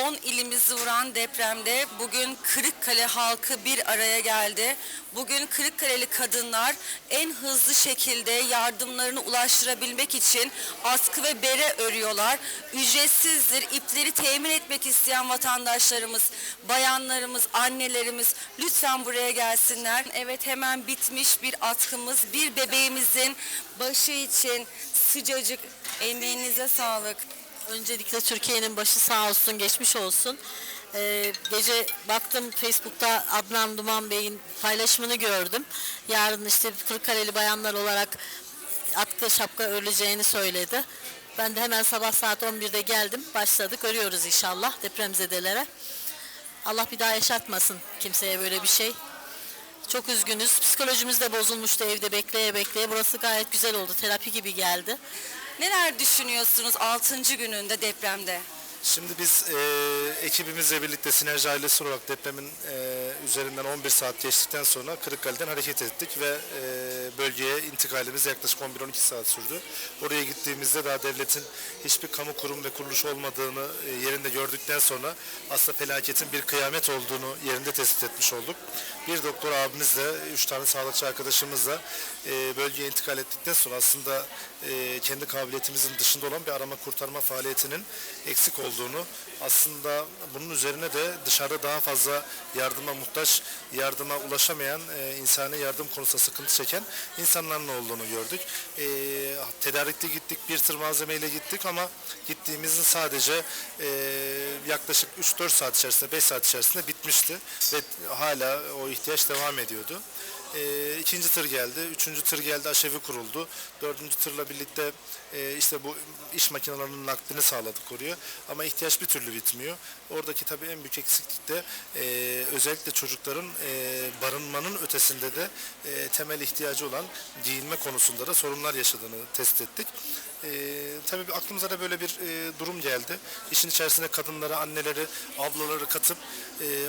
10 ilimizi vuran depremde bugün Kırıkkale halkı bir araya geldi. Bugün Kırıkkaleli kadınlar en hızlı şekilde yardımlarını ulaştırabilmek için askı ve bere örüyorlar. Ücretsizdir. İpleri temin etmek isteyen vatandaşlarımız, bayanlarımız, annelerimiz lütfen buraya gelsinler. Evet hemen bitmiş bir atkımız, bir bebeğimizin başı için sıcacık emeğinize sağlık. Öncelikle Türkiye'nin başı sağ olsun, geçmiş olsun. Ee, gece baktım Facebook'ta Adnan Duman Bey'in paylaşımını gördüm. Yarın işte Kırıkkaleli bayanlar olarak atkı şapka örüleceğini söyledi. Ben de hemen sabah saat 11'de geldim. Başladık. Örüyoruz inşallah depremzedelere. Allah bir daha yaşatmasın kimseye böyle bir şey. Çok üzgünüz. Psikolojimiz de bozulmuştu evde bekleye bekleye. Burası gayet güzel oldu. Terapi gibi geldi. Neler düşünüyorsunuz 6. gününde depremde? Şimdi biz e, ekibimizle birlikte Sinerji ailesi olarak depremin e, üzerinden 11 saat geçtikten sonra Kırıkkale'den hareket ettik ve e, bölgeye intikalimiz yaklaşık 11-12 saat sürdü. Oraya gittiğimizde daha devletin hiçbir kamu kurum ve kuruluş olmadığını e, yerinde gördükten sonra aslında felaketin bir kıyamet olduğunu yerinde tespit etmiş olduk. Bir doktor abimizle, üç tane sağlıkçı arkadaşımızla e, bölgeye intikal ettikten sonra aslında e, kendi kabiliyetimizin dışında olan bir arama kurtarma faaliyetinin eksik olduğunu aslında bunun üzerine de dışarıda daha fazla yardıma muhtaç, yardıma ulaşamayan, e, insani yardım konusunda sıkıntı çeken insanların olduğunu gördük. E, tedarikli gittik, bir tır malzemeyle gittik ama gittiğimizin sadece e, yaklaşık 3-4 saat içerisinde, 5 saat içerisinde bitmişti ve hala o ihtiyaç devam ediyordu. E, ikinci tır geldi, üçüncü tır geldi, aşevi kuruldu. Dördüncü tırla birlikte e, işte bu iş makinelerinin naklini sağladık oraya. Ama ihtiyaç bir türlü bitmiyor. Oradaki tabii en büyük eksiklik de e, özellikle çocukların e, barınmanın ötesinde de e, temel ihtiyacı olan giyinme konusunda da sorunlar yaşadığını tespit ettik. Tabii aklımıza da böyle bir durum geldi. İşin içerisine kadınları, anneleri, ablaları katıp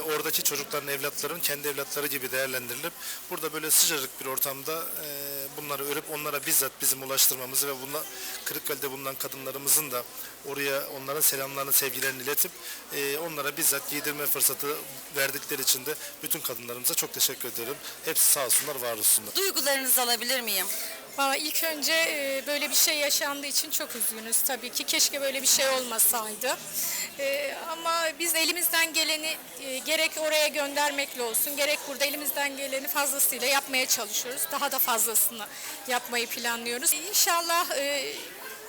oradaki çocukların, evlatların kendi evlatları gibi değerlendirilip burada böyle sıcacık bir ortamda e, bunları örüp onlara bizzat bizim ulaştırmamızı ve bunlar Kırıkkale'de bulunan kadınlarımızın da oraya onların selamlarını, sevgilerini iletip e, onlara bizzat giydirme fırsatı verdikleri için de bütün kadınlarımıza çok teşekkür ederim. Hepsi sağ olsunlar, var olsunlar. Duygularınızı alabilir miyim? Valla ilk önce e, böyle bir şey yaşandığı için çok üzgünüz tabii ki. Keşke böyle bir şey olmasaydı. E, Ama biz elimizden geleni e, gerek oraya göndermekle olsun gerek burada elimizden geleni fazlasıyla yapmaya çalışıyoruz. Daha da fazlasını yapmayı planlıyoruz. İnşallah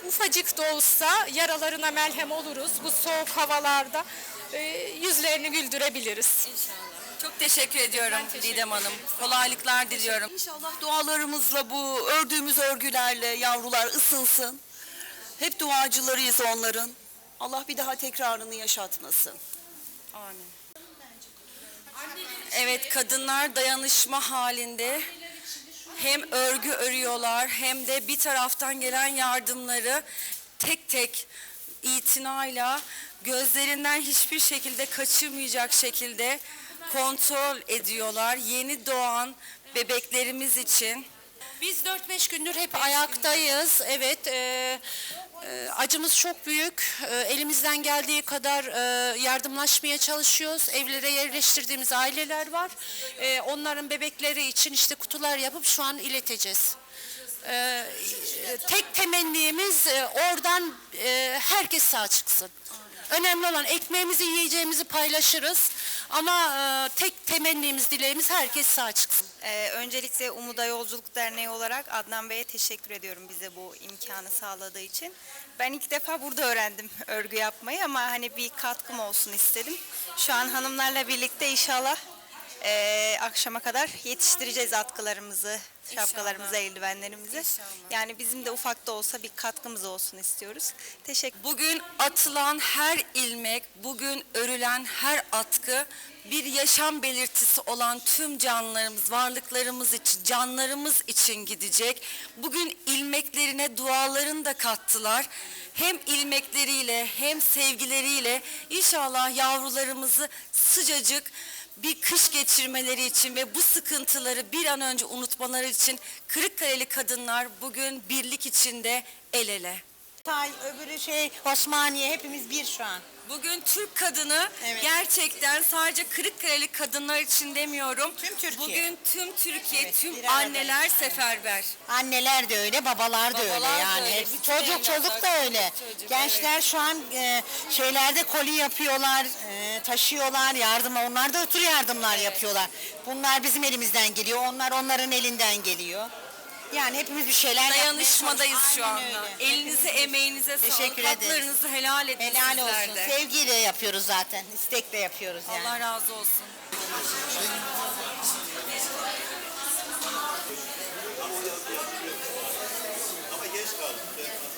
ufacık da olsa yaralarına melhem oluruz. Bu soğuk havalarda yüzlerini güldürebiliriz. Çok teşekkür ediyorum Didem Hanım. Kolaylıklar diliyorum. İnşallah dualarımızla bu ördüğümüz örgülerle yavrular ısınsın. Hep duacılarıyız onların. Allah bir daha tekrarını yaşatmasın. Amin. Evet kadınlar dayanışma halinde hem örgü örüyorlar hem de bir taraftan gelen yardımları tek tek itinayla gözlerinden hiçbir şekilde kaçırmayacak şekilde kontrol ediyorlar. Yeni doğan bebeklerimiz için. Biz 4-5 gündür hep ayaktayız. Evet, e, e, acımız çok büyük. E, elimizden geldiği kadar e, yardımlaşmaya çalışıyoruz. Evlere yerleştirdiğimiz aileler var. E, onların bebekleri için işte kutular yapıp şu an ileteceğiz. E, tek temennimiz e, oradan e, herkes sağ çıksın. Önemli olan ekmeğimizi yiyeceğimizi paylaşırız. Ama e, tek temennimiz dileğimiz herkes sağ çıksın. Ee, öncelikle Umuda Yolculuk Derneği olarak Adnan Bey'e teşekkür ediyorum bize bu imkanı sağladığı için. Ben ilk defa burada öğrendim örgü yapmayı ama hani bir katkım olsun istedim. Şu an hanımlarla birlikte inşallah eee, akşama kadar yetiştireceğiz atkılarımızı, şapkalarımızı, eldivenlerimizi. Yani bizim de ufak da olsa bir katkımız olsun istiyoruz. Teşekkür Bugün atılan her ilmek, bugün örülen her atkı bir yaşam belirtisi olan tüm canlılarımız, varlıklarımız için, canlarımız için gidecek. Bugün ilmeklerine dualarını da kattılar. Hem ilmekleriyle hem sevgileriyle inşallah yavrularımızı sıcacık bir kış geçirmeleri için ve bu sıkıntıları bir an önce unutmaları için Kırıkkaleli kadınlar bugün birlik içinde el ele. Tay, öbürü şey Osmaniye hepimiz bir şu an. Bugün Türk kadını Evet. gerçekten sadece Kırıkkaleli kadınlar için demiyorum. Tüm Türkiye. Bugün tüm Türkiye, Evet, tüm bir arada. anneler seferber. Anneler de öyle, babalar da Babalar öyle da yani. öyle, Hep- bütün çocuk evlatlar, çocuk da öyle. çocuk, çocuk, Gençler şu an e, şeylerde koli yapıyorlar, e, taşıyorlar, yardım onlar da ötür yardımlar yapıyorlar. Bunlar bizim elimizden geliyor, onlar onların elinden geliyor. Yani hepimiz bir şeyler Dayanışmadayız yapmaya şu anda. Aynen öyle. Elinize, Hepimiz- emeğinize sağlık. Teşekkür ederiz. Haklarınızı helal edin Helal sizler olsun. Sevgiyle yapıyoruz zaten. İstekle yapıyoruz yani. Allah razı olsun. Ama geç kaldım.